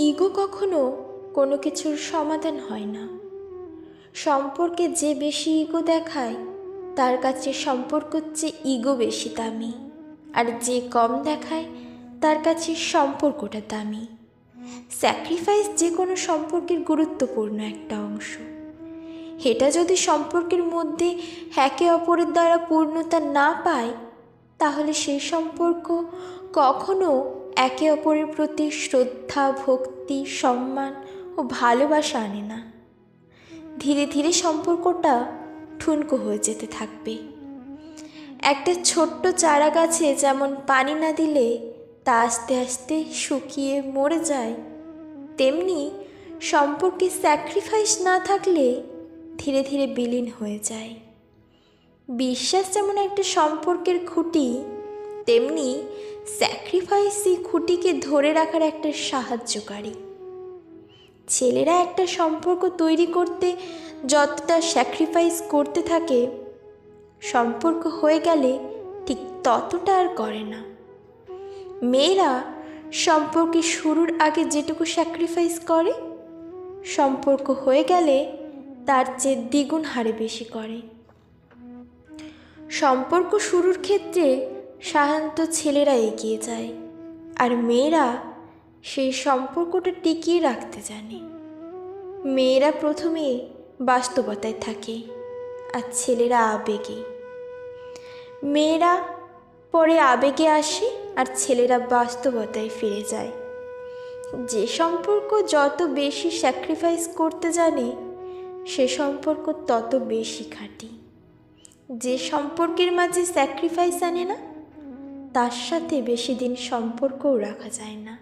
Ego কখনো কোনো কিছুর সমাধান হয় না। সম্পর্কে যে বেশি ইগো দেখায়, তার কাছে সম্পর্কর চেয়ে ইগো বেশি দামি। আর যে কম দেখায়, তার কাছে সম্পর্কটা দামি। স্যাক্রিফাইস যে কোনো সম্পর্কের গুরুত্বপূর্ণ একটা অংশ। এটা যদি সম্পর্কের মধ্যে একে অপরের দ্বারা পূর্ণতা না পায়, তাহলে সেই সম্পর্ক কখনো একে অপরের প্রতি শ্রদ্ধা, ভক্তি, সম্মান ও ভালোবাসা আনে না। ধীরে ধীরে সম্পর্কটা ঠুনকো হয়ে যেতে থাকবে। একটা ছোট্ট চারা গাছে যেমন পানি না দিলে তা আস্তে আস্তে শুকিয়ে মরে যায়, তেমনি সম্পর্কে স্যাক্রিফাইস না থাকলে ধীরে ধীরে বিলীন হয়ে যায়। বিশ্বাস যেমন একটা সম্পর্কের খুঁটি তেমনি স্যাক্রিফাইসই খুঁটিকে ধরে রাখার একটা সাহায্যকারী। ছেলেরা একটা সম্পর্ক তৈরি করতে যতটা স্যাক্রিফাইস করতে থাকে, সম্পর্ক হয়ে গেলে ঠিক ততটা আর করে না। মেয়েরা সম্পর্কে শুরুর আগে যেটুকু স্যাক্রিফাইস করে, সম্পর্ক হয়ে গেলে তার চেয়ে দ্বিগুণ হারে বেশি করে। সম্পর্ক শুরুর ক্ষেত্রে সাধারণত ছেলেরা এগিয়ে যায় আর মেয়েরা সেই সম্পর্কটা টিকিয়ে রাখতে জানে। মেয়েরা প্রথমে বাস্তবতায় থাকে আর ছেলেরা আবেগে। মেয়েরা পরে আবেগে আসে আর ছেলেরা বাস্তবতায় ফিরে যায়। যে সম্পর্ক যত বেশি স্যাক্রিফাইস করতে জানে, সে সম্পর্ক তত বেশি খাঁটি। যে সম্পর্কের মাঝে স্যাক্রিফাইস আনে না তার সাথে বেশি দিন সম্পর্কও রাখা যায় না।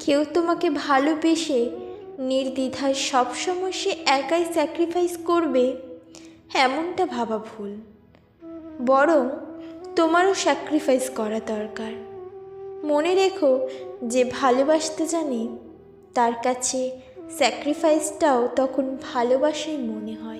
কেউ তোমাকে ভালোবেসে নির্দ্বিধায় সবসময় সে একাই স্যাক্রিফাইস করবে, এমনটা ভাবা ভুল। বরং তোমারও স্যাক্রিফাইস করা দরকার। মনে রেখো যে ভালোবাসতে জানে, তার কাছে স্যাক্রিফাইসটাও তখন ভালোবাসাই মনে হয়।